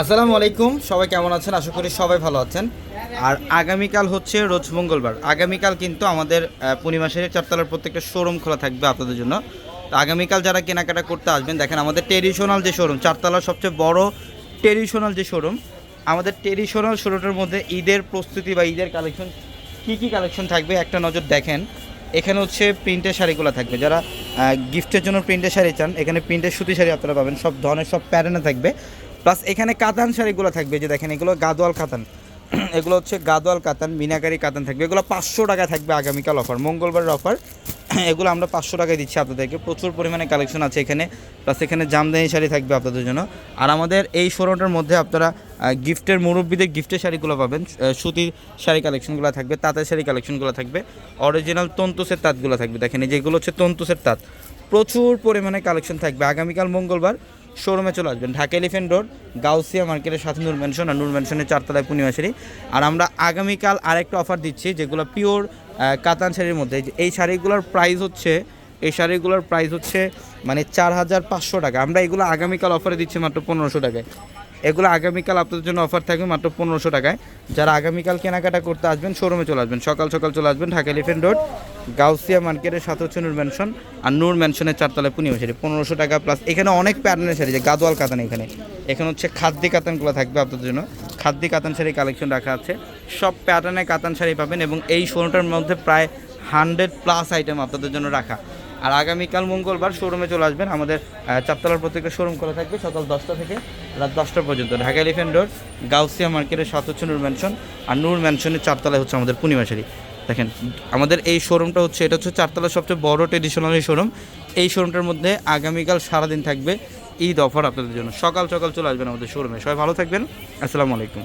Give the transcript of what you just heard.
আসসালামু আলাইকুম, সবাই কেমন আছেন? আশা করি সবাই ভালো আছেন। আর আগামীকাল হচ্ছে রোজ মঙ্গলবার। আগামীকাল কিন্তু আমাদের পূর্ণিমাসের চারতলার প্রত্যেকটা শোরুম খোলা থাকবে আপনাদের জন্য। তো আগামীকাল যারা কেনাকাটা করতে আসবেন, দেখেন আমাদের ট্রেডিশনাল যে শোরুম চারতলার সবচেয়ে বড় ট্রেডিশনাল যে শোরুম আমাদের ট্রেডিশনাল শোরুমের মধ্যে ঈদের প্রস্তুতি বা ঈদের কালেকশন কী কী কালেকশন থাকবে একটা নজর দেখেন। এখানে হচ্ছে প্রিন্টের শাড়িগুলো থাকবে। যারা গিফটের জন্য প্রিন্টের শাড়ি চান, এখানে প্রিন্টের সুতি শাড়ি আপনারা পাবেন, সব ধরনের সব প্যাটার্নে থাকবে। প্লাস এখানে কাতান শাড়িগুলো থাকবে যে দেখেন, এগুলো গাদোয়াল কাতান। এগুলো হচ্ছে গাদোয়াল কাতান, মিনাকারি কাতান থাকবে। এগুলো পাঁচশো টাকা থাকবে আগামীকাল অফার, মঙ্গলবারের অফার। এগুলো আমরা পাঁচশো টাকায় দিচ্ছি আপনাদেরকে। প্রচুর পরিমাণে কালেকশন আছে এখানে। প্লাস এখানে জামদানি শাড়ি থাকবে আপনাদের জন্য। আর আমাদের এই শোরুমটার মধ্যে আপনারা গিফটের, মুরব্বীদের গিফটের শাড়িগুলো পাবেন। সুতির শাড়ি কালেকশনগুলো থাকবে, তাঁতের শাড়ি কালেকশনগুলো থাকবে। অরিজিনাল তন্তুসের তাঁতগুলো থাকবে। দেখেন, এই যেগুলো হচ্ছে তন্তুসের তাঁত। প্রচুর পরিমাণে কালেকশন থাকবে। আগামীকাল মঙ্গলবার শোরুমে চলে আসবেন। ঢাকা এলিফেন্ট রোড গাউসিয়া মার্কেটের সাথে নূর ম্যানশন আর নূর ম্যানশনের চারতলায় পূর্ণিমাশারি আর আমরা আগামীকাল আরেকটা অফার দিচ্ছি, যেগুলো পিওর কাতান শাড়ির মধ্যে। এই এই শাড়িগুলোর প্রাইস হচ্ছে, এই শাড়িগুলোর প্রাইস হচ্ছে মানে চার হাজার পাঁচশো টাকা। আমরা এগুলো আগামীকাল অফারে দিচ্ছি মাত্র পনেরোশো টাকায়। এগুলো আগামীকাল আপনাদের জন্য অফার থাকবে মাত্র পনেরোশো টাকায়। যারা আগামীকাল কেনাকাটা করতে আসবেন শোরুমে চলে আসবেন। সকাল সকাল চলে আসবেন ঢাকা এলিফেন্ট রোড গাউসিয়া মার্কেটের সাথে হচ্ছে নূর ম্যানশন আর নূর ম্যানশনের চারতলায় পূর্ণিমা শাড়ি পনেরোশো টাকা প্লাস এখানে অনেক প্যাটার্নের শাড়ি, যে গাদোয়াল কাতান এখানে। এখানে হচ্ছে খাদ্যি কাতানগুলো থাকবে আপনাদের জন্য। খাদ্যি কাতান শাড়ি কালেকশন রাখা আছে। সব প্যাটার্নের কাতান শাড়ি পাবেন এবং এই শোরুমটার মধ্যে প্রায় হান্ড্রেড প্লাস আইটেম আপনাদের জন্য রাখা। আর আগামীকাল মঙ্গলবার শোরুমে চলে আসবেন আমাদের আহ, চারতলার প্রত্যেকটা শোরুম খোলা থাকবে সকাল দশটা থেকে রাত দশটা পর্যন্ত। ঢাকা এলিফেন্ট রোড গাউসিয়া মার্কেটের সাত হচ্ছে নূর ম্যানশন আর নূর ম্যানশনের চারতলায় হচ্ছে আমাদের পূর্ণিমাশারি দেখেন আমাদের এই শোরুমটা হচ্ছে এটা হচ্ছে চারতলার সবচেয়ে বড় ট্রেডিশনাল শোরুম। এই শোরুমটার মধ্যে আগামীকাল সারাদিন থাকবে ঈদ অফার আপনাদের জন্য। সকাল সকাল চলে আসবেন আমাদের শোরুমে। সবাই ভালো থাকবেন। আসসালামু আলাইকুম।